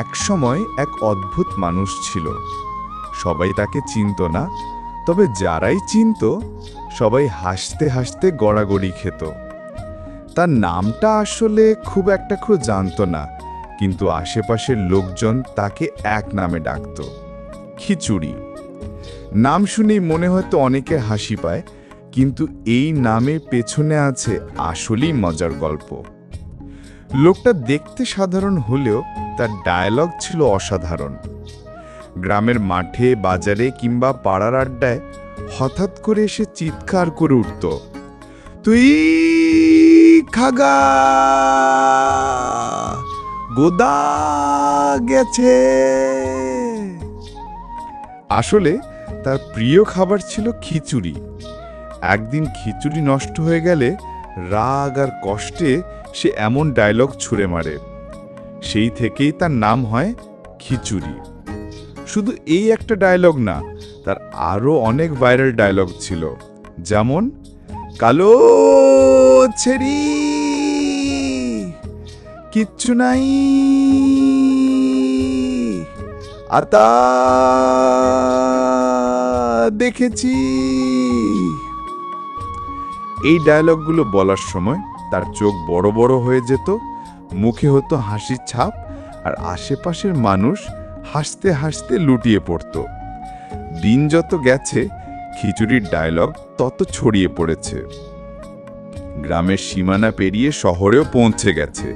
একসময় এক অদ্ভুত মানুষ ছিল। সবাই তাকে চিনত না, তবে যারাই চিনত, সবাই হাসতে হাসতে গড়াগড়ি খেত। তার নামটা আসলে খুব একটা খুব জানতো না, কিন্তু আশেপাশের লোকজন তাকে এক নামে ডাকত, খিচুড়ি। নাম শুনেই মনে হয়তো অনেকের হাসি পায়, কিন্তু এই নামের পেছনে আছে আসলেই মজার গল্প। লোকটা দেখতে সাধারণ হলেও তার ডায়ালগ ছিল অসাধারণ। গ্রামের মাঠে, বাজারে কিংবা পাড়ার আড্ডায় হঠাৎ করে এসে চিৎকার করে উঠত, তুই খাগা, গোদা গেছে। আসলে তার প্রিয় খাবার ছিল খিচুড়ি। একদিন খিচুড়ি নষ্ট হয়ে গেলে রাগ আর কষ্টে সে এমন ডায়লগ ছুঁড়ে মারে। সেই থেকেই তার নাম হয় খিচুড়ি। শুধু এই একটা ডায়লগ না, তার আরও অনেক ভাইরাল ডায়লগ ছিল। যেমন, কালো ছেড়ি, কিচ্ছু নাই, আতা দেখেছি। এই ডায়লগগুলো বলার সময় তার চোখ বড় বড় হয়ে যেত, মুখে হতো হাসির ছাপ আর আশেপাশের মানুষ হাসতে হাসতে লুটিয়ে পড়ত। দিন যত গেছে, খিচুড়ির ডায়লগ তত ছড়িয়ে পড়েছে। গ্রামের সীমানা পেরিয়ে শহরেও পৌঁছে গেছে।